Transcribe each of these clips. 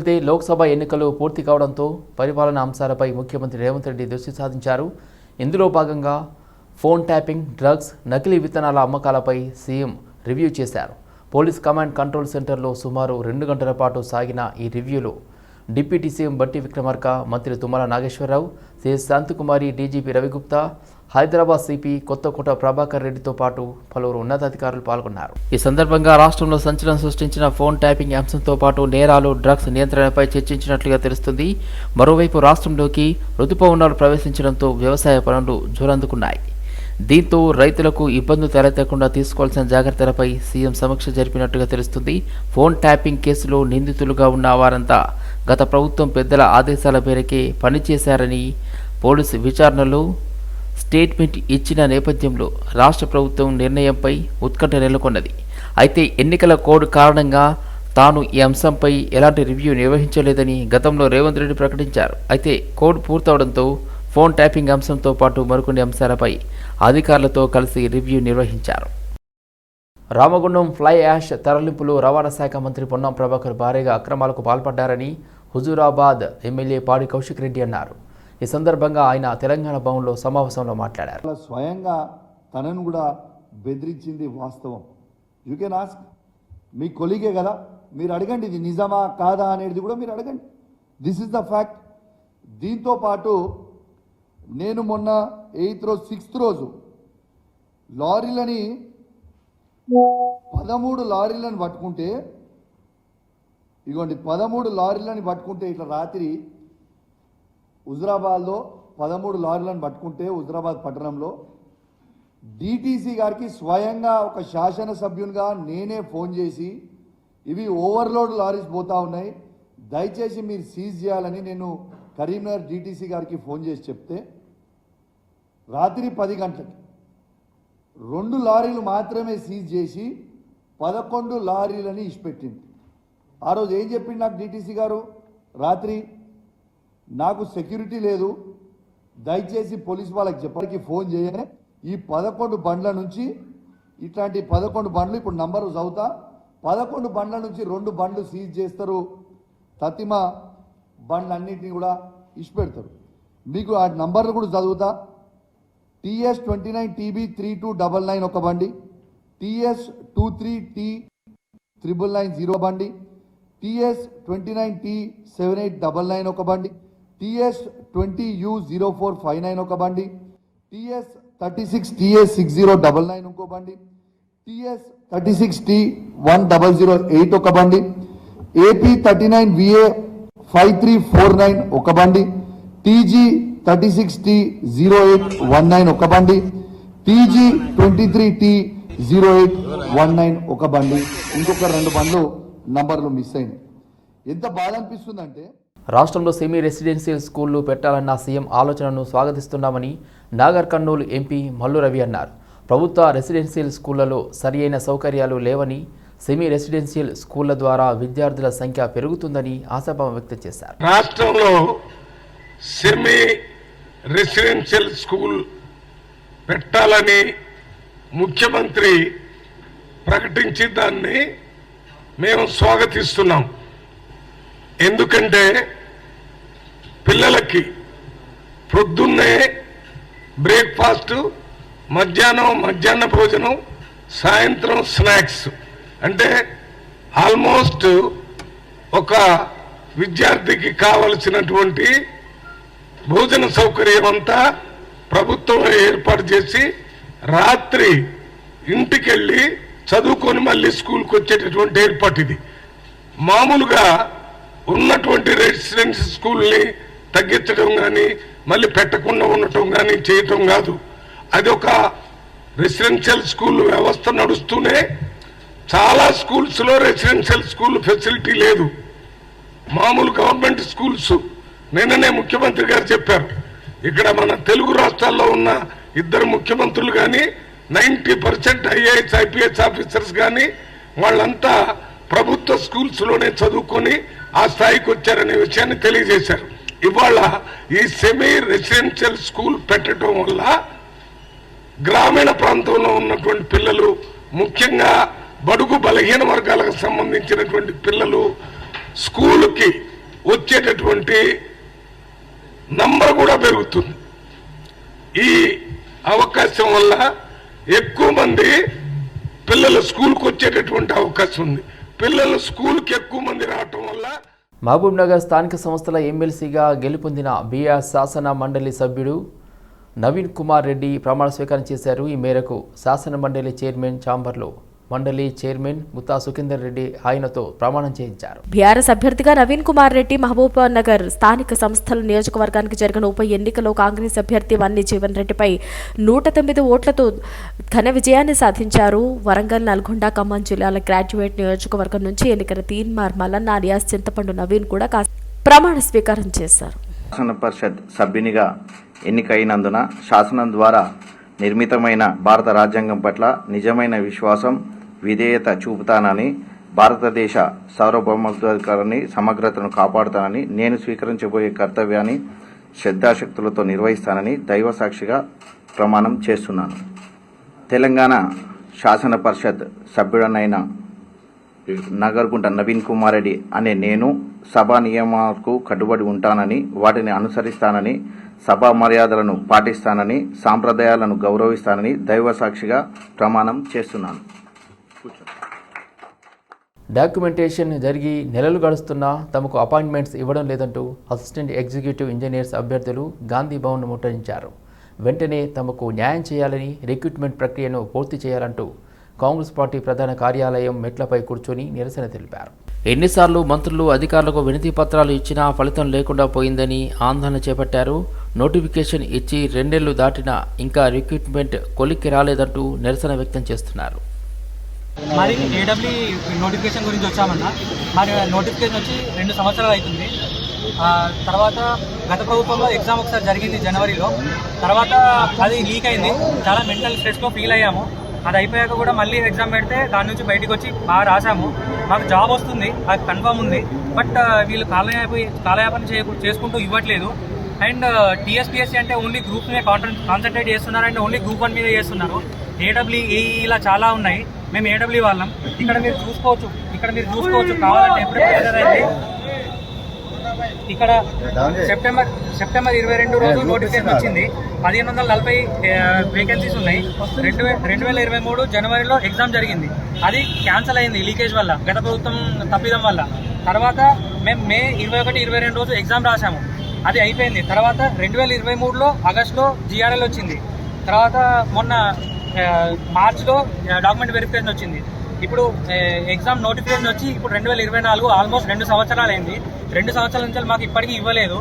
అయితే లోక్సభ ఎన్నికలు పూర్తి కావడంతో పరిపాలన అంశాలపై ముఖ్యమంత్రి రేవంత్ రెడ్డి దృష్టి సాధించారు. ఇందులో భాగంగా ఫోన్ ట్యాపింగ్ డ్రగ్స్ నకిలీ విత్తనాల అమ్మకాలపై సీఎం రివ్యూ చేశారు. పోలీస్ కమాండ్ కంట్రోల్ సెంటర్లో సుమారు రెండు గంటల పాటు సాగిన ఈ రివ్యూలో డిప్యూటీ సీఎం బట్టి విక్రమార్క మంత్రి Tummala Nageswara Rao CS Santhi Kumari DGP Ravi Gupta Hyderabad CP Kothakota Prabhakar రెడ్డితో పాటు పలువురు ఉన్నతాధికారులు పాల్గొన్నారు. ఈ సందర్భంగా రాష్ట్రంలో సంచలనం సృష్టించిన ఫోన్ ట్యాపింగ్ అంశంతో పాటు నేరాలు డ్రగ్స్ నియంత్రణపై చర్చించినట్లుగా తెలుస్తుంది. మరోవైపు రాష్ట్రంలోకి రుతుపవనాలు ప్రవేశించడంతో వ్యవసాయ పనులు జోరందుకున్నాయి. దీంతో రైతులకు ఇబ్బందులు తలెత్తకుండా తీసుకోవాల్సిన జాగ్రత్తలపై సీఎం సమీక్ష జరిపినట్టుగా తెలుస్తుంది. ఫోన్ ట్యాపింగ్ కేసులో నిందితులుగా ఉన్న వారంతా గత ప్రభుత్వం పెద్దల ఆదేశాల మేరకే పనిచేశారని పోలీసు విచారణలో స్టేట్మెంట్ ఇచ్చిన నేపథ్యంలో రాష్ట్ర ప్రభుత్వం నిర్ణయంపై ఉత్కంఠ నెలకొన్నది. అయితే ఎన్నికల కోడ్ కారణంగా తాను ఈ అంశంపై ఎలాంటి రివ్యూ నిర్వహించలేదని గతంలో రేవంత్ రెడ్డి ప్రకటించారు. అయితే కోడ్ పూర్తవడంతో ఫోన్ ట్యాపింగ్ అంశంతో పాటు మరికొన్ని అంశాలపై అధికారులతో కలిసి రివ్యూ నిర్వహించారు. రామగుండం ఫ్లై యాష్ తరలింపులో రవాణా శాఖ మంత్రి పొన్నం ప్రభాకర్ భారీగా అక్రమాలకు పాల్పడ్డారని హుజూరాబాద్ ఎమ్మెల్యే పాడి కౌశిక్ రెడ్డి అన్నారు. ఈ సందర్భంగా ఆయన తెలంగాణ భవన్లో సమావేశంలో మాట్లాడారు. స్వయంగా తనను కూడా బెదిరించింది వాస్తవం. You can ask me colleague కదా మీరు అడగండి ఇది నిజమా కాదా అనేది కూడా మీరు అడగండి. దిస్ ఇస్ ద ఫ్యాక్ట్ దీంతో పాటు నేను మొన్న ఎయిత్ రోజు సిక్స్త్ రోజు లారీలని పదమూడు లారీలను పట్టుకుంటే ఇగోండి పదమూడు లారీలని పట్టుకుంటే ఇట్లా రాత్రి హుజరాబాద్లో పదమూడు లారీలను పట్టుకుంటే హుజరాబాద్ పట్టణంలో డిటీసీ గారికి స్వయంగా ఒక శాసనసభ్యునిగా నేనే ఫోన్ చేసి ఇవి ఓవర్లోడ్ లారీస్ పోతా ఉన్నాయి దయచేసి మీరు సీజ్ చేయాలని నేను కరీంనగర్ డిటీసీ గారికి ఫోన్ చేసి చెప్తే రాత్రి పది గంటలకి రెండు లారీలు మాత్రమే సీజ్ చేసి పదకొండు లారీలని ఇచ్చిపెట్టింది. ఆ రోజు ఏం చెప్పింది నాకు డిటీసీ గారు? రాత్రి నాకు సెక్యూరిటీ లేదు. దయచేసి పోలీస్ వాళ్ళకి చెప్పడానికి ఫోన్ చేయగానే ఈ పదకొండు బండ్ల నుంచి ఇట్లాంటి పదకొండు బండ్లు ఇప్పుడు నంబరు చదువుతా. పదకొండు బండ్ల నుంచి రెండు బండ్లు సీజ్ చేస్తారు. తతిమ బండ్లన్నింటినీ కూడా ఇచ్చిపెడతారు. మీకు ఆ నంబర్లు కూడా చదువుతా. TS twenty nine TB three two double nine ఒక బండి. TS two three T triple nine zero బండి. TS twenty nine T seven eight double nine ఒక బండి. TS twenty U zero four five nine ఒక బండి TS thirty six TS six zero double nine ఇంకో బండి TS thirty six T one double zero eight ఒక బండి AP thirty nine VA five three four nine ఒక బండి TG thirty six T zero eight one nine ఒక బండి TG twenty three T zero eight one nine ఒక బండి. ఇంకొక రెండు బండ్లు నంబర్లు మిస్ అయినాయి. ఎంత బాధ అనిపిస్తుందంటే రాష్ట్రంలో సెమీ రెసిడెన్షియల్ స్కూళ్ళు పెట్టాలన్న సీఎం ఆలోచనను స్వాగతిస్తున్నామని నాగర్ కర్నూలు ఎంపీ మల్లు రవి అన్నారు. ప్రభుత్వ రెసిడెన్షియల్ స్కూళ్ళలో సరియైన సౌకర్యాలు లేవని సెమీ రెసిడెన్షియల్ స్కూళ్ళ ద్వారా విద్యార్థుల సంఖ్య పెరుగుతుందని ఆశాభావం వ్యక్తం చేశారు. రాష్ట్రంలో సెమీ రెసిడెన్షియల్ స్కూల్ పెట్టాలని ముఖ్యమంత్రి ప్రకటించి దాన్ని మేము స్వాగతిస్తున్నాం. ఎందుకంటే పిల్లలకి పొద్దున్నే బ్రేక్ఫాస్ట్ మధ్యాహ్నం మధ్యాహ్న భోజనం సాయంత్రం స్నాక్స్. అంటే ఆల్మోస్ట్ ఒక విద్యార్థికి కావలసినటువంటి భోజన సౌకర్యం అంతా ప్రభుత్వం ఏర్పాటు చేసి రాత్రి ఇంటికెళ్ళి చదువుకొని మళ్ళీ స్కూల్కి వచ్చేటటువంటి ఏర్పాటు ఇది మామూలుగా ఉన్నటువంటి రెసిడెన్స్ స్కూల్ని తగ్గించడం కానీ మళ్ళీ పెట్టకుండా ఉండటం కానీ చేయటం కాదు. అది ఒక రెసిడెన్షియల్ స్కూల్ వ్యవస్థ నడుస్తూనే చాలా స్కూల్స్లో రెసిడెన్షియల్ స్కూల్ ఫెసిలిటీ లేదు. మామూలు గవర్నమెంట్ స్కూల్స్ నిన్ననే ముఖ్యమంత్రి గారు చెప్పారు. ఇక్కడ మన తెలుగు రాష్ట్రాల్లో ఉన్న ఇద్దరు ముఖ్యమంత్రులు కానీ ninety percent IAS IPS officers కానీ వాళ్ళంతా ప్రభుత్వ స్కూల్స్లోనే చదువుకొని ఆ స్థాయికి వచ్చారనే విషయాన్ని తెలియజేశారు. ఇవాళ ఈ సెమీ రెసిడెన్షియల్ స్కూల్ పెట్టడం వల్ల గ్రామీణ ప్రాంతంలో ఉన్నటువంటి పిల్లలు ముఖ్యంగా బడుగు బలహీన వర్గాలకు సంబంధించినటువంటి పిల్లలు స్కూల్కి వచ్చేటటువంటి నంబర్ కూడా పెరుగుతుంది. ఈ అవకాశం వల్ల ఎక్కువ మంది పిల్లలు స్కూల్కి వచ్చేటటువంటి అవకాశం ఉంది. పిల్లలు స్కూల్కి ఎక్కువ మంది రావటం వల్ల మహబూబ్ నగర్ స్థానిక సంస్థల ఎమ్మెల్సీగా గెలుపొందిన బీఆర్ శాసన మండలి సభ్యుడు నవీన్ కుమార్ రెడ్డి ప్రమాణ స్వీకారం చేశారు. ఈ మేరకు శాసన మండలి చైర్మన్ ఛాంబర్లో మండలి చైర్మన్ గుత్తా సుఖేందర్ రెడ్డి ఆయనతో ప్రమాణం చేయించారు. బీఆర్ఎస్ అభ్యర్థిగా నవీన్ కుమార్ రెడ్డి మహబూబ్ నగర్ స్థానిక సంస్థల నియోజకవర్గానికి జరిగిన ఉప ఎన్నికలో కాంగ్రెస్ అభ్యర్థి వన్ని జీవన్ రెడ్డిపై నూట తొమ్మిది ఓట్లతో ఘన విజయాన్ని సాధించారు. వరంగల్ నల్గొండ ఖమ్మం జిల్లాల గ్రాడ్యుయేట్ నియోజకవర్గం నుంచి ఎన్నికల తీన్మార్ మల్లన్న అలియాస్ చింతపండు నవీన్ కూడా ప్రమాణ స్వీకారం చేశారు. శాసన పరిషత్ సభ్యునిగా ఎన్నికైనందున శాసనం ద్వారా నిర్మితమైన భారత రాజ్యాంగం పట్ల నిజమైన విశ్వాసం విధేయత చూపుతానని భారతదేశ సార్వభౌమత్వాధికారాన్ని సమగ్రతను కాపాడుతానని నేను స్వీకరించబోయే కర్తవ్యాన్ని శ్రద్ధాశక్తులతో నిర్వహిస్తానని దైవ సాక్షిగా ప్రమాణం చేస్తున్నాను. తెలంగాణ శాసన పరిషత్ సభ్యుడనైన నగర్గుంట నవీన్ కుమార్ రెడ్డి అనే నేను సభా నియమాలకు కట్టుబడి ఉంటానని వాటిని అనుసరిస్తానని సభా మర్యాదలను పాటిస్తానని సాంప్రదాయాలను గౌరవిస్తానని దైవ సాక్షిగా ప్రమాణం చేస్తున్నాను. డాక్యుమెంటేషన్ జరిగి నెలలు గడుస్తున్నా తమకు అపాయింట్మెంట్స్ ఇవ్వడం లేదంటూ అసిస్టెంట్ ఎగ్జిక్యూటివ్ ఇంజనీర్స్ అభ్యర్థులు గాంధీ భవన్ ముట్టడించారు. వెంటనే తమకు న్యాయం చేయాలని రిక్రూట్మెంట్ ప్రక్రియను పూర్తి చేయాలంటూ కాంగ్రెస్ పార్టీ ప్రధాన కార్యాలయం మెట్లపై కూర్చొని నిరసన తెలిపారు. ఎన్నిసార్లు మంత్రులు అధికారులకు వినతి పత్రాలు ఇచ్చినా ఫలితం లేకుండా పోయిందని ఆందోళన చేపట్టారు. నోటిఫికేషన్ ఇచ్చి రెండేళ్ళు దాటినా ఇంకా రిక్రూట్మెంట్ కొలిక్కి రాలేదంటూ నిరసన వ్యక్తం చేస్తున్నారు. మరి ఏడబ్ల్యూ నోటిఫికేషన్ గురించి వచ్చామన్నా. మరి నోటిఫికేషన్ వచ్చి రెండు సంవత్సరాలు అవుతుంది. తర్వాత గత ప్రభుత్వంలో ఎగ్జామ్ ఒకసారి జరిగింది జనవరిలో. తర్వాత అది లీక్ అయింది. చాలా మెంటల్ స్ట్రెస్లో ఫీల్ అయ్యాము. అది అయిపోయాక కూడా మళ్ళీ ఎగ్జామ్ పెడితే దాని నుంచి బయటకు వచ్చి బాగా రాసాము. మాకు జాబ్ వస్తుంది అది కన్ఫర్మ్ ఉంది. బట్ వీళ్ళు కాలయాపి కాలయాపన చే చేసుకుంటూ ఇవ్వట్లేదు. అండ్ టీఎస్పీఎస్సీ అంటే ఓన్లీ గ్రూప్ మీద కాన్సన్ట్రేట్ చేస్తున్నారు. అండ్ ఓన్లీ గ్రూప్ వన్ మీద చేస్తున్నారు. ఏడబ్ల్యూఈ ఇలా చాలా ఉన్నాయి. మేము ఏడబ్ల్యూ వాళ్ళం. ఇక్కడ మీరు చూసుకోవచ్చు. ఇక్కడ మీరు చూసుకోవచ్చు. కావాలంటే ఎప్పుడు ప్రెజర్ అయింది ఇక్కడ సెప్టెంబర్ సెప్టెంబర్ ఇరవై రెండు రోజు నోటిఫికేషన్ వచ్చింది. పదిహేను వందల నలభై వేకెన్సీస్ ఉన్నాయి. రెండు రెండు వేల ఇరవై మూడు జనవరిలో ఎగ్జామ్ జరిగింది. అది క్యాన్సిల్ అయింది లీకేజ్ వల్ల గత ప్రభుత్వం తప్పిదం వల్ల. తర్వాత మేము మే ఇరవై ఒకటి ఇరవై రెండు రోజు ఎగ్జామ్ రాసాము అది అయిపోయింది. తర్వాత రెండు వేల ఇరవై మూడులో ఆగస్టులో జిఆర్ఎల్ వచ్చింది. తర్వాత మొన్న మార్చ్లో డాక్యుమెంట్ వెరిఫికేషన్ వచ్చింది. ఇప్పుడు ఎగ్జామ్ నోటిఫికేషన్ వచ్చి ఇప్పుడు రెండు వేల ఇరవై నాలుగు ఆల్మోస్ట్ రెండు సంవత్సరాలు అయింది రెండు సంవత్సరాల నుంచి మాకు ఇప్పటికీ ఇవ్వలేదు.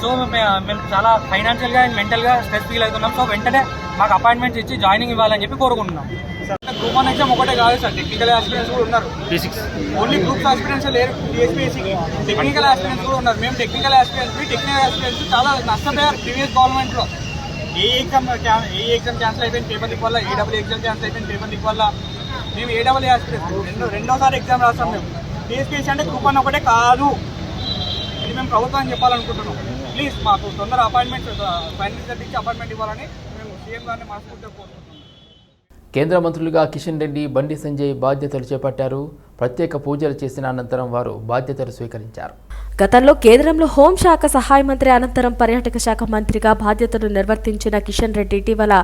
సో మేము చాలా ఫైనాన్షియల్గా అండ్ మెంటల్గా స్ట్రెస్ ఫీల్ అవుతున్నాం. సో వెంటనే మాకు అపాయింట్మెంట్స్ ఇచ్చి జాయినింగ్ ఇవ్వాలని చెప్పి కోరుకుంటున్నాం. గ్రూప్ వన్ ఎగ్జామ్ ఒకటే కాదు సార్ టెక్నికల్ ఆస్పిరెంట్స్ కూడా ఉన్నారు. ఓన్లీ గ్రూప్స్ ఆస్పిరెంట్స్ లేరు టెక్నికల్ ఆస్పిరెంట్స్ కూడా ఉన్నారు. మేము టెక్నికల్ ఆస్పిరెంట్స్ టెక్నికల్ ఆస్పిరెంట్స్ చాలా నష్టపోయారు ప్రీవియస్ గవర్నమెంట్లో ఏ ఎగ్జామ్ ఏ ఎగ్జామ్ క్యాన్సిల్ అయిపోయింది పేపర్ లీక్ వల్ల ఏడబ్ల్యూ ఎగ్జామ్ క్యాన్సిల్ అయిపోయింది పేపర్ లీక్ వల్ల మేము ఏడబ్ల్యూ ఆస్పిరెంట్స్ రెండో రెండోసారి ఎగ్జామ్ రాస్తాం మేము. టీఎస్పీఎస్సీ అంటే కూపన్ ఒకటే కాదు. ఇది మేము ప్రభుత్వం చెప్పాలనుకుంటున్నాం. ప్లీజ్ మాకు తొందర అపాయింట్మెంట్ ఫైనల్ రిజల్ట్ ఇచ్చి అపాయింట్మెంట్ ఇవ్వాలని మేము సీఎం గారిని మనస్ఫూర్తిగా కోరుకుంటున్నాం. కేంద్ర మంత్రులుగా కిషన్ రెడ్డి బండి సంజయ్ బాధ్యతలు చేపట్టారు. ప్రత్యేక పూజలు చేసిన అనంతరం వారు బాధ్యతలు స్వీకరించారు. గతంలో కేంద్రంలో హోంశాఖ సహాయ మంత్రి అనంతరం పర్యాటక శాఖ మంత్రిగా బాధ్యతలు నిర్వర్తించిన కిషన్ రెడ్డి ఇటీవల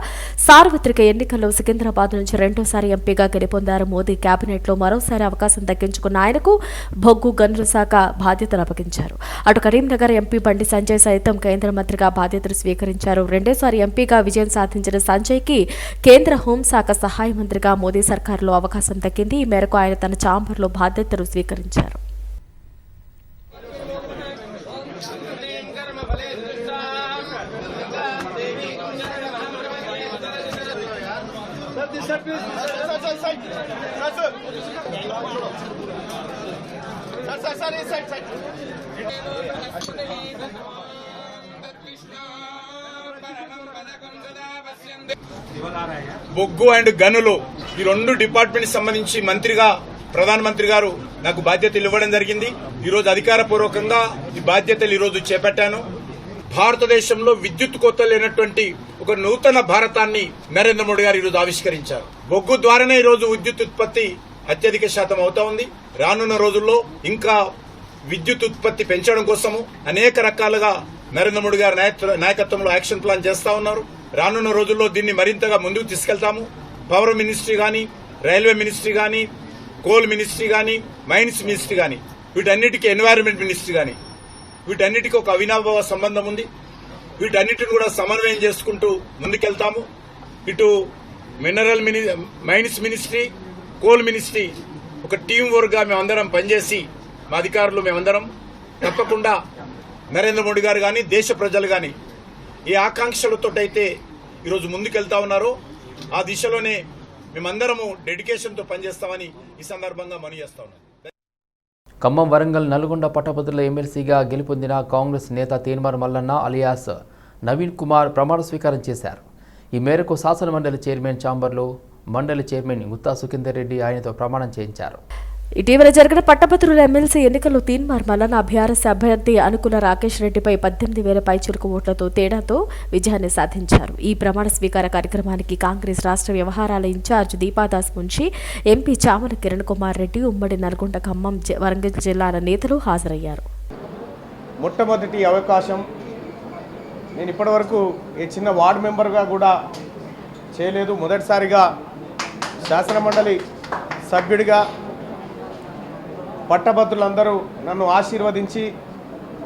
సార్వత్రిక ఎన్నికల్లో సికింద్రాబాద్ నుంచి రెండోసారి ఎంపీగా గెలుపొందారు. మోదీ కేబినెట్లో మరోసారి అవకాశం దక్కించుకున్న ఆయనకు బొగ్గు గనుల శాఖ బాధ్యతలు అప్పగించారు. అటు కరీంనగర్ ఎంపీ బండి సంజయ్ సైతం కేంద్ర మంత్రిగా బాధ్యతలు స్వీకరించారు. రెండోసారి ఎంపీగా విజయం సాధించిన సంజయ్కి కేంద్ర హోంశాఖ సహాయ మంత్రిగా మోదీ సర్కారులో అవకాశం దక్కింది. ఈ మేరకు ఆయన తన ఛాంబర్లో బాధ్యతలు స్వీకరించారు. బొగ్గు అండ్ గనులు ఈ రెండు డిపార్ట్మెంట్ సంబంధించి మంత్రిగా ప్రధానమంత్రి గారు నాకు బాధ్యతలు ఇవ్వడం జరిగింది. ఈరోజు అధికారపూర్వకంగా ఈ బాధ్యతలు ఈరోజు చేపట్టాను. భారతదేశంలో విద్యుత్ కొత్త లేనటువంటి ఒక నూతన భారతాన్ని నరేంద్ర మోడీ గారు ఈరోజు ఆవిష్కరించారు. బొగ్గు ద్వారానే ఈరోజు విద్యుత్ ఉత్పత్తి అత్యధిక శాతం అవుతా ఉంది. రానున్న రోజుల్లో ఇంకా విద్యుత్ ఉత్పత్తి పెంచడం కోసము అనేక రకాలుగా నరేంద్ర మోడీ గారి నాయకత్వంలో యాక్షన్ ప్లాన్ చేస్తా ఉన్నారు. రానున్న రోజుల్లో దీన్ని మరింతగా ముందుకు తీసుకెళ్తాము. పవర్ మినిస్ట్రీ గాని రైల్వే మినిస్ట్రీ గాని కోల్ మినిస్ట్రీ కానీ మైన్స్ మినిస్ట్రీ కానీ వీటన్నిటికీ ఎన్వైరన్మెంట్ మినిస్ట్రీ కానీ వీటన్నిటికీ ఒక అవినాభావ సంబంధం ఉంది. వీటన్నిటిని కూడా సమన్వయం చేసుకుంటూ ముందుకెళ్తాము. ఇటు mineral mini mines ministry coal ministry ఒక టీం వర్క్గా మేమందరం పనిచేసి మా అధికారులు మేమందరం తప్పకుండా నరేంద్ర మోడీ గారు కానీ దేశ ప్రజలు కానీ ఏ ఆకాంక్షలతోటైతే ఈరోజు ముందుకెళ్తా ఉన్నారో ఆ దిశలోనే మేమందరము డెడికేషన్తో పనిచేస్తామని ఈ సందర్భంగా మనీ చేస్తా ఉన్నాను ఖమ్మం వరంగల్ నల్గొండ పట్టభద్రుల ఎమ్మెల్సీగా గెలుపొందిన కాంగ్రెస్ నేత తీన్మార్ మల్లన్న అలియాస్ నవీన్ కుమార్ ప్రమాణ స్వీకారం చేశారు. ఈ మేరకు శాసనమండలి చైర్మన్ ఛాంబర్లో మండలి చైర్మన్ గుత్తా సుఖేందర్ రెడ్డి ఆయనతో ప్రమాణం చేయించారు. ఇటీవల జరిగిన పట్టభద్రుల ఎమ్మెల్సీ ఎన్నికల్లో తీన్మార్ మల్లన్న బీఆర్ఎస్ అభ్యర్థి అనుకుల రాకేష్ రెడ్డిపై పద్దెనిమిది వేల పైచురుకు ఓట్లతో తేడాతో విజయాన్ని సాధించారు. ఈ ప్రమాణ స్వీకార కార్యక్రమానికి కాంగ్రెస్ రాష్ట్ర వ్యవహారాల ఇన్ఛార్జ్ దీపాదాస్ ముంచి ఎంపీ చామల కిరణ్ కుమార్ రెడ్డి ఉమ్మడి నల్గొండ ఖమ్మం వరంగల్ జిల్లాల నేతలు హాజరయ్యారు. మొట్టమొదటి అవకాశం నేను ఇప్పటివరకు ఈ చిన్న వార్డు మెంబర్గా కూడా చేయలేదు. మొదటిసారిగా శాసనమండలి సభ్యుడిగా పట్టభద్రులందరూ నన్ను ఆశీర్వదించి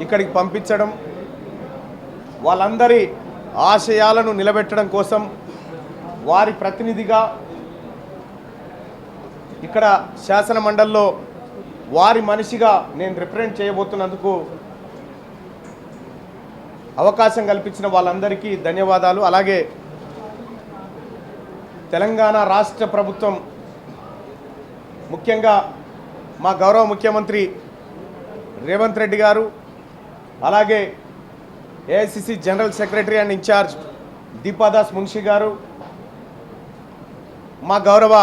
ఇక్కడికి పంపించడం వాళ్ళందరి ఆశయాలను నిలబెట్టడం కోసం వారి ప్రతినిధిగా ఇక్కడ శాసన మండలిలో వారి మనిషిగా నేను రిప్రజెంట్ చేయబోతున్నందుకు అవకాశం కల్పించిన వాళ్ళందరికీ ధన్యవాదాలు. అలాగే తెలంగాణ రాష్ట్ర ప్రభుత్వం ముఖ్యంగా మా గౌరవ ముఖ్యమంత్రి రేవంత్ రెడ్డి గారు అలాగే AICC general secretary and incharge Deepa Das Munshi garu మా గౌరవ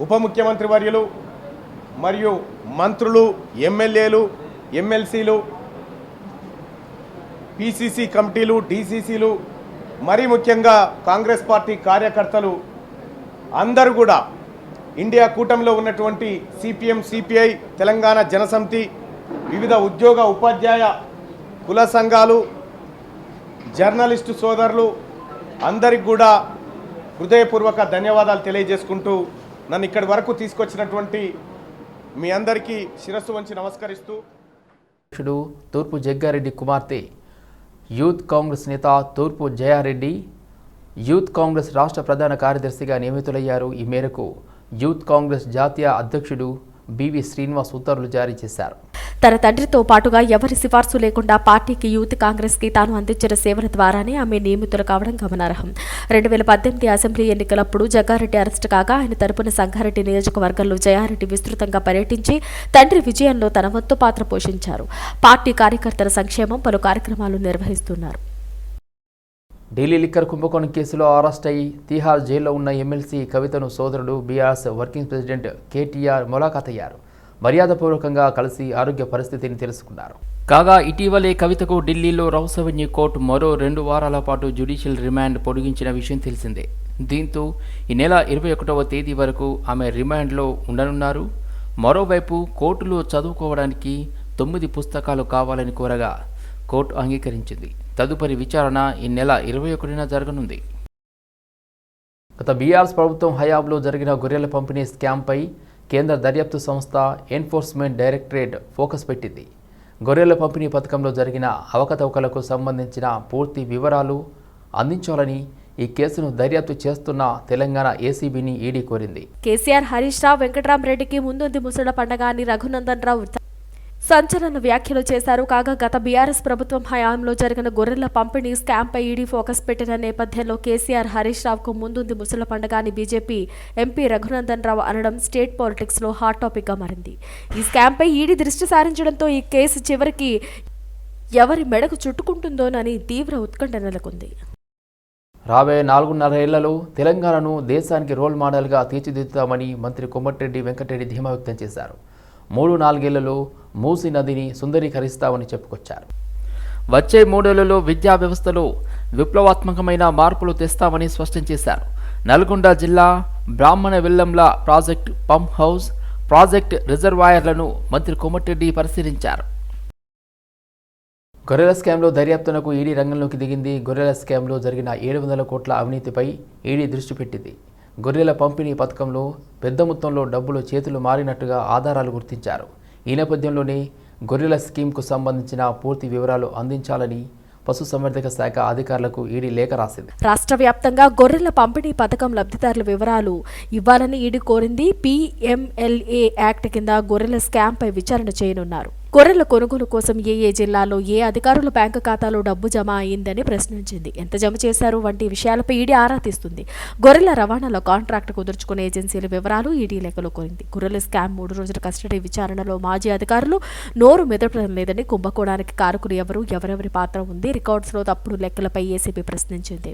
ఉప ముఖ్యమంత్రి వర్యులు మరియు మంత్రులు ఎమ్మెల్యేలు ఎమ్మెల్సీలు పిసిసి కమిటీలు డిసిసిలు మరీ ముఖ్యంగా కాంగ్రెస్ పార్టీ కార్యకర్తలు అందరూ కూడా ఇండియా కూటమిలో ఉన్నటువంటి సిపిఎం సిపిఐ తెలంగాణ జనసమితి వివిధ ఉద్యోగ ఉపాధ్యాయ కుల సంఘాలు జర్నలిస్టు సోదరులు అందరికి కూడా హృదయపూర్వక ధన్యవాదాలు తెలియజేసుకుంటూ నన్ను ఇక్కడి వరకు తీసుకొచ్చినటువంటి మీ అందరికీ శిరస్సు వంచి నమస్కరిస్తూ తూర్పు జగ్గారెడ్డి కుమార్తె యూత్ కాంగ్రెస్ నేత తూర్పు జయారెడ్డి యూత్ కాంగ్రెస్ రాష్ట్ర ప్రధాన కార్యదర్శిగా నియమితులయ్యారు ఈ మేరకు. యూత్ కాంగ్రెస్ జాతీయ అధ్యక్షుడు బివి శ్రీనివాస్ ఉత్తర్వులు జారీ చేశారు. తన తండ్రితో పాటుగా ఎవరి సిఫార్సు లేకుండా పార్టీకి యూత్ కాంగ్రెస్కి తాను అందించిన సేవల ద్వారానే ఆమె నియమితులు కావడం గమనార్హం. రెండు వేల పద్దెనిమిది అసెంబ్లీ ఎన్నికలప్పుడు జగ్గారెడ్డి అరెస్ట్ కాగా ఆయన తరపున సంగారెడ్డి నియోజకవర్గంలో జయారెడ్డి విస్తృతంగా పర్యటించి తండ్రి విజయంలో తన వంతు పాత్ర పోషించారు. పార్టీ కార్యకర్తల సంక్షేమం పలు కార్యక్రమాలు నిర్వహిస్తున్నారు. ఢిల్లీ లిక్కర్ కుంభకోణం కేసులో అరెస్ట్ అయి తీహార్ జైల్లో ఉన్న ఎమ్మెల్సీ కవితను సోదరుడు బీఆర్ఎస్ వర్కింగ్ ప్రెసిడెంట్ కేటీఆర్ ములాఖాత్ అయ్యారు మర్యాదపూర్వకంగా కలిసి ఆరోగ్య పరిస్థితిని తెలుసుకున్నారు. కాగా ఇటీవలే కవితకు ఢిల్లీలో రౌస్ అవెన్యూ కోర్టు మరో రెండు వారాల పాటు జ్యుడిషియల్ రిమాండ్ పొడిగించిన విషయం తెలిసిందే. దీంతో ఈ నెల ఇరవై ఒకటవ తేదీ వరకు ఆమె రిమాండ్లో ఉండనున్నారు. మరోవైపు కోర్టులో చదువుకోవడానికి తొమ్మిది పుస్తకాలు కావాలని కోరగా కోర్టు అంగీకరించింది. తదుపరి విచారణ ఈ నెల ఇరవై ఒకటిన జరగనుంది. గత బీఆర్ఎస్ ప్రభుత్వం హయాంలో జరిగిన గొర్రెల పంపిణీ స్కామ్పై కేంద్ర దర్యాప్తు సంస్థ ఎన్ఫోర్స్మెంట్ డైరెక్టరేట్ ఫోకస్ పెట్టింది. గొర్రెల పంపిణీ పథకంలో జరిగిన అవకతవకలకు సంబంధించిన పూర్తి వివరాలు అందించాలని ఈ కేసును దర్యాప్తు చేస్తున్న తెలంగాణ ఏసీబీని ఈడీ కోరింది. కేసీఆర్ హరీష్ రావు వెంకట్రామరెడ్డికి ముందుంది ముసళ్ళ పండగ అని రఘునందన్ రావు సంచలన వ్యాఖ్యలు చేశారు. కాగా గత బీఆర్ఎస్ ప్రభుత్వం హయాంలో జరిగిన గొర్రెల పంపిణీ స్కామ్పై ఈడీ ఫోకస్ పెట్టిన నేపథ్యంలో కేసీఆర్ హరీష్ రావుకు ముందుంది ముసల పండుగ అని బీజేపీ ఎంపీ రఘునందన్ రావు అనడం స్టేట్ పాలిటిక్స్లో హాట్ టాపిక్గా మారింది. ఈ స్కామ్పై ఈడీ దృష్టి సారించడంతో ఈ కేసు చివరికి ఎవరి మెడకు చుట్టుకుంటుందోనని తీవ్ర ఉత్కంఠ నెలకొంది. రాబోయే నాలుగున్నర ఏళ్ళలో తెలంగాణను దేశానికి రోల్ మోడల్గా తీర్చిదిద్దుతామని మంత్రి కొమ్మటిరెడ్డి వెంకటరెడ్డి ధీమా వ్యక్తం చేశారు. మూడు నాలుగేళ్ళలో మూసి నదిని సుందరీకరిస్తామని చెప్పుకొచ్చారు. వచ్చే మూడేళ్ళలో విద్యా వ్యవస్థలో విప్లవాత్మకమైన మార్పులు తెస్తామని స్పష్టం చేశారు. నల్గొండ జిల్లా Brahmana Vellemla project pump house project రిజర్వాయర్లను మంత్రి కోమటిరెడ్డి పరిశీలించారు. గొర్రెల స్కామ్లో దర్యాప్తునకు ఈడీ రంగంలోకి దిగింది. గొర్రెల స్కామ్లో జరిగిన ఏడు వందల కోట్ల అవినీతిపై ఈడీ దృష్టి పెట్టింది. గొర్రెల పంపిణీ పథకంలో పెద్ద మొత్తంలో డబ్బులు చేతులు మారినట్టుగా ఆధారాలు గుర్తించారు. ఈ నేపథ్యంలోనే గొర్రెల స్కీమ్కు సంబంధించిన పూర్తి వివరాలు అందించాలని పశుసంవర్ధక శాఖ అధికారులకు ఈడీ లేఖ రాసింది. రాష్ట్ర వ్యాప్తంగా గొర్రెల పంపిణీ పథకం లబ్ధిదారుల వివరాలు ఇవ్వాలని ఈడీ కోరింది పీఎంఎల్ఏ యాక్ట్ కింద గొర్రెల స్కామ్పై విచారణ చేయనున్నారు. గొర్రెల కొనుగోలు కోసం ఏ ఏ జిల్లాలో ఏ అధికారుల బ్యాంకు ఖాతాలో డబ్బు జమ అయిందని ప్రశ్నించింది. ఎంత జమ చేశారు వంటి విషయాలపై ఈడీ ఆరా తీస్తుంది. గొర్రెల రవాణాలో కాంట్రాక్ట్ కుదుర్చుకునే ఏజెన్సీల వివరాలు ఈడీ లెక్కలు కోరింది. గొర్రెల స్కామ్ మూడు రోజుల కస్టడీ విచారణలో మాజీ అధికారులు నోరు మెదపడం లేదని కుంభకోణానికి కారకులు ఎవరు ఎవరెవరి పాత్ర ఉంది రికార్డ్స్లో తప్పుడు లెక్కలపై ఏసీబీ ప్రశ్నించింది.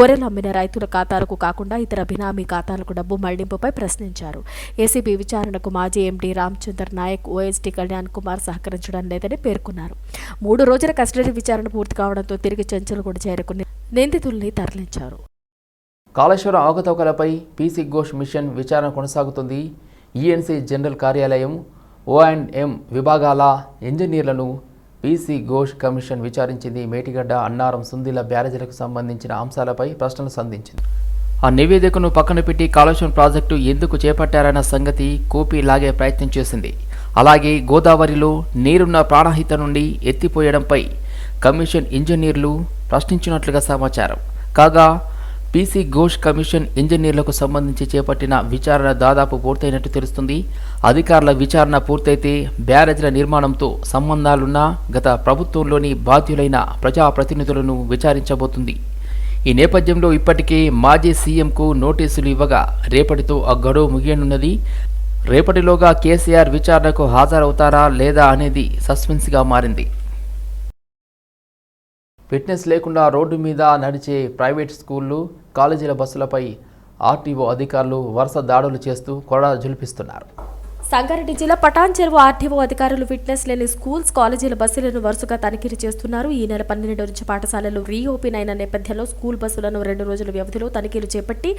గొర్రెలు అమ్మిన రైతుల ఖాతాలకు కాకుండా ఇతర బినామీ ఖాతాలకు డబ్బు మళ్ళింపుపై ప్రశ్నించారు. ఏసీబీ విచారణకు మాజీ ఎండీ రామచందర్ నాయక్ ఓఎస్టీ కళ్యాణ్ కుమార్ సహా సహకరించడం లేదని పేర్కొన్నారు. మూడు రోజుల కస్టడీ విచారణ పూర్తి కావడంతో తిరిగి చెంచలగూడ చేరుకుని నిందితుల్ని తరలించారు. కాళేశ్వరం అవకతవకలపై పీసీ ఘోష్ మిషన్ విచారణ కొనసాగుతుంది. ఈఎన్సీ జనరల్ కార్యాలయం ఓ అండ్ ఎం విభాగాల ఇంజనీర్లను పీసీ ఘోష్ కమిషన్ విచారించింది. మేటిగడ్డ అన్నారం సుందిల బ్యారేజీలకు సంబంధించిన అంశాలపై ప్రశ్నలు సంధించింది. ఆ నివేదికను పక్కన పెట్టి కాళేశ్వరం ప్రాజెక్టు ఎందుకు చేపట్టారన్న సంగతి కూపీ లాగే ప్రయత్నం చేసింది. అలాగే గోదావరిలో నీరున్న ప్రాణహిత నుండి ఎత్తిపోయడంపై కమిషన్ ఇంజనీర్లు ప్రశ్నించినట్లుగా సమాచారం. కాగా పీసీ ఘోష్ కమిషన్ ఇంజనీర్లకు సంబంధించి చేపట్టిన విచారణ దాదాపు పూర్తయినట్టు తెలుస్తుంది. అధికారుల విచారణ పూర్తయితే బ్యారేజ్ల నిర్మాణంతో సంబంధాలున్న గత ప్రభుత్వంలోని బాధ్యులైన ప్రజాప్రతినిధులను విచారించబోతుంది. ఈ నేపథ్యంలో ఇప్పటికే మాజీ సీఎంకు నోటీసులు ఇవ్వగా రేపటితో ఆ గడువు ముగియనున్నది. రేపటిలోగా కేసీఆర్ విచారణకు హాజరవుతారా లేదా అనేది సస్పెన్స్గా మారింది. ఫిట్నెస్ లేకుండా రోడ్డు మీద నడిచే ప్రైవేట్ స్కూళ్ళు కాలేజీల బస్సులపై ఆర్టీఓ అధికారులు వరుస దాడులు చేస్తూ కొరడా జులిపిస్తున్నారు సంగారెడ్డి జిల్లా పటాన్ చెరువు ఆర్టీఓ అధికారులు ఫిట్నెస్ లేని స్కూల్స్ కాలేజీల బస్సులను వరుసగా తనిఖీలు చేస్తున్నారు. ఈ నెల పన్నెండు నుంచి పాఠశాలలు రీఓపెన్ అయిన నేపథ్యంలో స్కూల్ బస్సులను రెండు రోజుల వ్యవధిలో తనిఖీలు చేపట్టి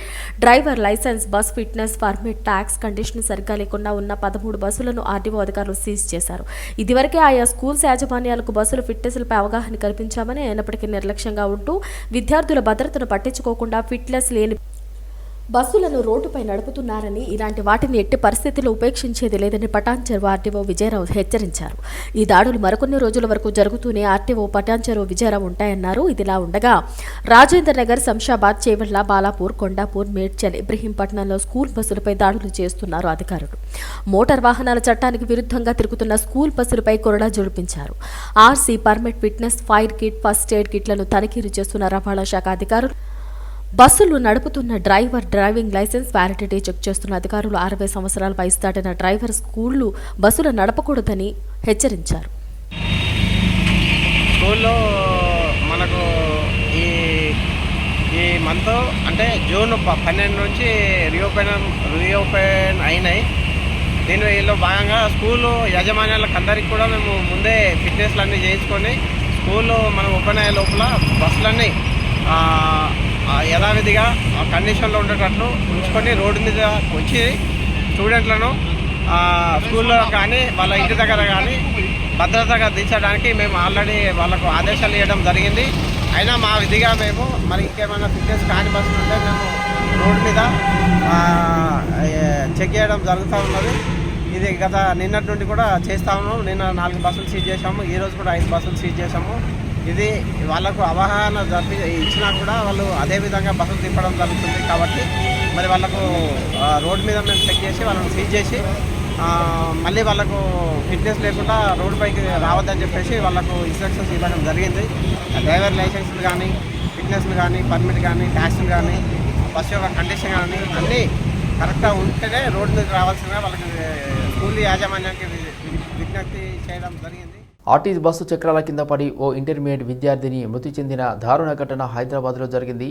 driver licence bus fitness permit tax condition సరిగ్గా లేకుండా ఉన్న పదమూడు బస్సులను ఆర్టీఓ అధికారులు సీజ్ చేశారు. ఇదివరకే ఆయా స్కూల్స్ యాజమాన్యాలకు బస్సుల ఫిట్నెస్లపై అవగాహన కల్పించామని అయినప్పటికీ నిర్లక్ష్యంగా ఉంటూ విద్యార్థుల భద్రతను పట్టించుకోకుండా ఫిట్నెస్ లేని బస్సులను రోడ్డుపై నడుపుతున్నారని ఇలాంటి వాటిని ఎట్టి పరిస్థితుల్లో ఉపేక్షించేది లేదని పటాన్ ఆర్టీఓ విజయరావు హెచ్చరించారు. ఈ దాడులు మరికొన్ని రోజుల వరకు జరుగుతూనే ఆర్టీఓ పటాన్చెరు విజయరావు ఉంటాయన్నారు. ఇదిలా ఉండగా రాజేందర్ నగర్ శంషాబాద్ చేవెళ్ళ బాలాపూర్ కొండాపూర్ మేడ్చల్ ఇబ్రహీంపట్నంలో స్కూల్ బస్సులపై దాడులు చేస్తున్నారు అధికారులు. మోటార్ వాహనాల చట్టానికి విరుద్ధంగా తిరుగుతున్న స్కూల్ బస్సులపై కొరడా జుడిపించారు RC permit fitness fire kit first aid కిట్లను తనిఖీలు చేస్తున్న రవాణా శాఖ అధికారులు బస్సులు నడుపుతున్న driver driving licence validity check చేస్తున్న అధికారులు అరవై సంవత్సరాల వయసు దాటిన డ్రైవర్ స్కూళ్ళు బస్సులు నడపకూడదని హెచ్చరించారు. స్కూల్లో మనకు ఈ ఈ మంత్ అంటే జూన్ ప- పన్నెండు నుంచి రీఓపెన్ రీఓపెన్ అయినాయి. దీనిలో భాగంగా స్కూలు యాజమాన్యాలకు అందరికీ కూడా మేము ముందే ఫిట్నెస్లు అన్నీ చేయించుకొని స్కూలు మనం ఓపెన్ అయ్యే లోపల బస్సులన్నీ యథావిధిగా ఆ కండిషన్లో ఉండేటట్లు ఉంచుకొని రోడ్డు మీద వచ్చి స్టూడెంట్లను స్కూల్లో కానీ వాళ్ళ ఇంటి దగ్గర కానీ భద్రతగా దించడానికి మేము ఆల్రెడీ వాళ్ళకు ఆదేశాలు ఇవ్వడం జరిగింది. అయినా మా విధిగా మేము మరి ఇంకేమైనా ఫిట్నెస్ కాని బస్సులు ఉంటే మేము రోడ్డు మీద చెక్ చేయడం జరుగుతూ ఉన్నది. ఇది గత నిన్నటి నుండి కూడా చేస్తాము నిన్న నాలుగు బస్సులు సీజ్ చేసాము ఈరోజు కూడా ఐదు బస్సులు సీజ్ చేసాము ఇది వాళ్ళకు అవగాహన జరిపి ఇచ్చినా కూడా వాళ్ళు అదే విధంగా బస్సులు తిప్పడం జరుగుతుంది కాబట్టి మరి వాళ్ళకు రోడ్డు మీద మేము చెక్ చేసి వాళ్ళని సీజ్ చేసి మళ్ళీ వాళ్ళకు ఫిట్నెస్ లేకుండా రోడ్డు పైకి రావద్దని చెప్పేసి వాళ్ళకు ఇన్స్ట్రక్షన్స్ ఇవ్వడం జరిగింది. డ్రైవర్ లైసెన్స్లు కానీ ఫిట్నెస్లు కానీ పర్మిట్ కానీ ట్యాక్స్లు కానీ బస్సు యొక్క కండిషన్ కానీ అన్నీ కరెక్ట్గా ఉంటేనే రోడ్డు మీద రావాల్సిందిగా వాళ్ళకి స్కూల్ యాజమాన్యానికి విజ్ఞప్తి చేయడం జరిగింది. ఆర్టీసీ బస్సు చక్రాల కింద పడి ఓ ఇంటర్మీడియట్ విద్యార్థిని మృతి చెందిన దారుణ ఘటన హైదరాబాద్లో జరిగింది.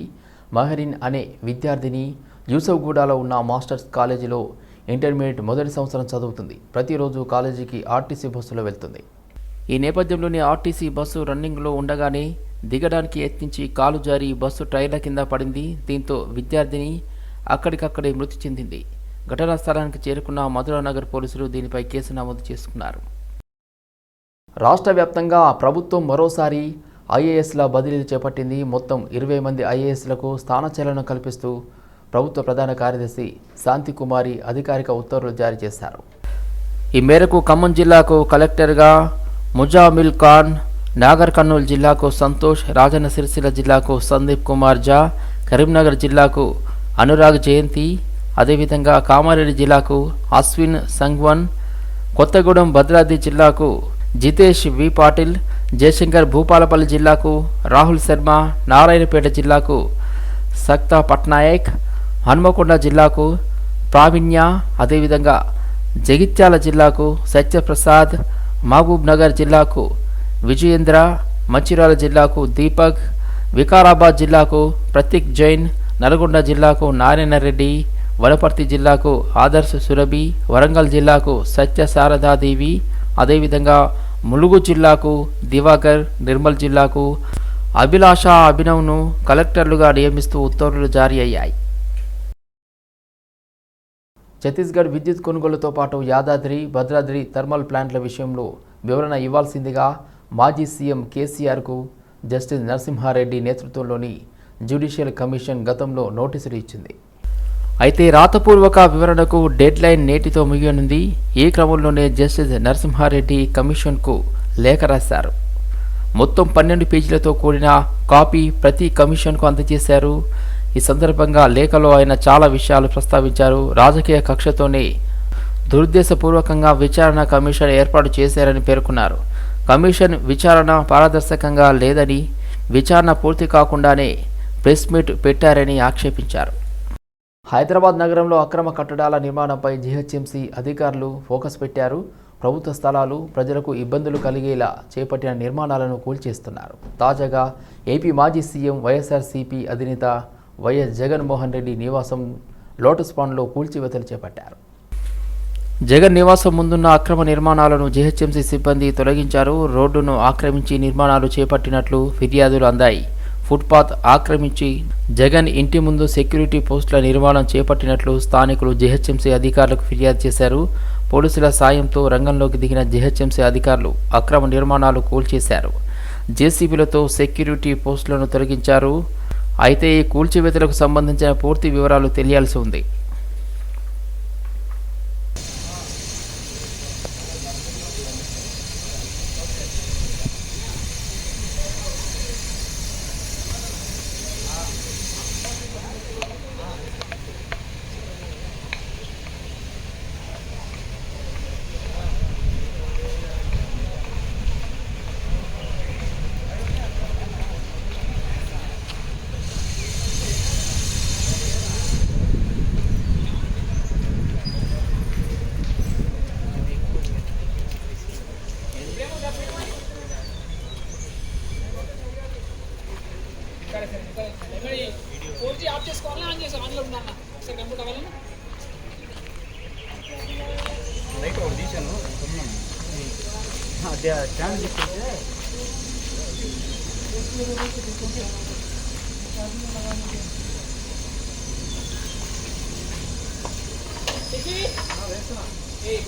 మహరిన్ అనే విద్యార్థిని యూసఫ్గూడలో ఉన్న మాస్టర్స్ కాలేజీలో ఇంటర్మీడియట్ మొదటి సంవత్సరం చదువుతుంది. ప్రతిరోజు కాలేజీకి ఆర్టీసీ బస్సులో వెళ్తుంది. ఈ నేపథ్యంలోనే ఆర్టీసీ బస్సు రన్నింగ్లో ఉండగానే దిగడానికి యత్నించి కాలు జారి బస్సు టైర్ల కింద పడింది. దీంతో విద్యార్థిని అక్కడికక్కడే మృతి చెందింది. ఘటనా స్థలానికి చేరుకున్న మధురానగర్ పోలీసులు దీనిపై కేసు నమోదు చేసుకున్నారు. రాష్ట్ర వ్యాప్తంగా ప్రభుత్వం మరోసారి ఐఏఎస్ల బదిలీలు చేపట్టింది. మొత్తం ఇరవై మంది ఐఏఎస్లకు స్థానచలనం కల్పిస్తూ ప్రభుత్వ ప్రధాన కార్యదర్శి శాంతి కుమారి అధికారిక ఉత్తర్వులు జారీ చేశారు. ఈ మేరకు ఖమ్మం జిల్లాకు కలెక్టర్గా ముజామిల్ ఖాన్ నాగర్ కర్నూలు జిల్లాకు సంతోష్ రాజన్న సిరిసిల్ల జిల్లాకు సందీప్ కుమార్ జా కరీంనగర్ జిల్లాకు అనురాగ్ జయంతి అదేవిధంగా కామారెడ్డి జిల్లాకు అశ్విన్ సంగ్వన్ కొత్తగూడెం భద్రాద్రి జిల్లాకు జితేష్ వి పాటిల్ జయశంకర్ భూపాలపల్లి జిల్లాకు రాహుల్ శర్మ నారాయణపేట జిల్లాకు సక్తా పట్నాయక్ హనుమకొండ జిల్లాకు ప్రావీణ్య అదేవిధంగా జగిత్యాల జిల్లాకు సత్యప్రసాద్ మహబూబ్ నగర్ జిల్లాకు విజయేంద్ర మంచిర్యాల జిల్లాకు దీపక్ వికారాబాద్ జిల్లాకు ప్రతీక్ జైన్ నల్గొండ జిల్లాకు నారాయణరెడ్డి వనపర్తి జిల్లాకు ఆదర్శ సురభి వరంగల్ జిల్లాకు సత్య శారదాదేవి అదేవిధంగా ములుగు జిల్లాకు దివాకర్ నిర్మల్ జిల్లాకు అభిలాష అభినవ్ను కలెక్టర్లుగా నియమిస్తూ ఉత్తర్వులు జారీ అయ్యాయి. ఛత్తీస్గఢ్ విద్యుత్ కొనుగోలుతో పాటు యాదాద్రి భద్రాద్రి థర్మల్ ప్లాంట్ల విషయంలో వివరణ ఇవ్వాల్సిందిగా మాజీ సీఎం కేసీఆర్కు జస్టిస్ నరసింహారెడ్డి నేతృత్వంలోని జ్యుడిషియల్ కమిషన్ గతంలో నోటీసులు ఇచ్చింది. అయితే రాతపూర్వక వివరణకు డెడ్ లైన్ నేటితో ముగియనుంది. ఈ క్రమంలోనే జస్టిస్ నరసింహారెడ్డి కమిషన్కు లేఖ రాశారు. మొత్తం పన్నెండు పేజీలతో కూడిన కాపీ ప్రతి కమిషన్కు అందజేశారు. ఈ సందర్భంగా లేఖలో ఆయన చాలా విషయాలు ప్రస్తావించారు. రాజకీయ కక్షతోనే దురుద్దేశపూర్వకంగా విచారణ కమిషన్ ఏర్పాటు చేశారని పేర్కొన్నారు. కమిషన్ విచారణ పారదర్శకంగా లేదని విచారణ పూర్తి కాకుండానే ప్రెస్ మీట్ పెట్టారని ఆక్షేపించారు. హైదరాబాద్ నగరంలో అక్రమ కట్టడాల నిర్మాణంపై జీహెచ్ఎంసీ అధికారులు ఫోకస్ పెట్టారు. ప్రభుత్వ స్థలాలు ప్రజలకు ఇబ్బందులు కలిగేలా చేపట్టిన నిర్మాణాలను కూల్చేస్తున్నారు. తాజాగా ఏపీ మాజీ సీఎం వైఎస్ఆర్సీపీ అధినేత వైఎస్ జగన్మోహన్ రెడ్డి నివాసం లోటస్ పాండ్లో కూల్చివేతలు చేపట్టారు. జగన్ నివాసం ముందున్న అక్రమ నిర్మాణాలను జీహెచ్ఎంసీ సిబ్బంది తొలగించారు. రోడ్డును ఆక్రమించి నిర్మాణాలు చేపట్టినట్లు ఫిర్యాదులు అందాయి. ఫుట్పాత్ ఆక్రమించి జగన్ ఇంటి ముందు సెక్యూరిటీ పోస్టుల నిర్మాణం చేపట్టినట్లు స్థానికులు జిహెచ్ఎంసీ అధికారులకు ఫిర్యాదు చేశారు. పోలీసుల సాయంతో రంగంలోకి దిగిన జిహెచ్ఎంసీ అధికారులు అక్రమ నిర్మాణాలు కూల్చేశారు. జేసీబీలతో సెక్యూరిటీ పోస్టులను తొలగించారు. అయితే ఈ కూల్చివేతలకు సంబంధించిన పూర్తి వివరాలు తెలియాల్సి ఉంది. damage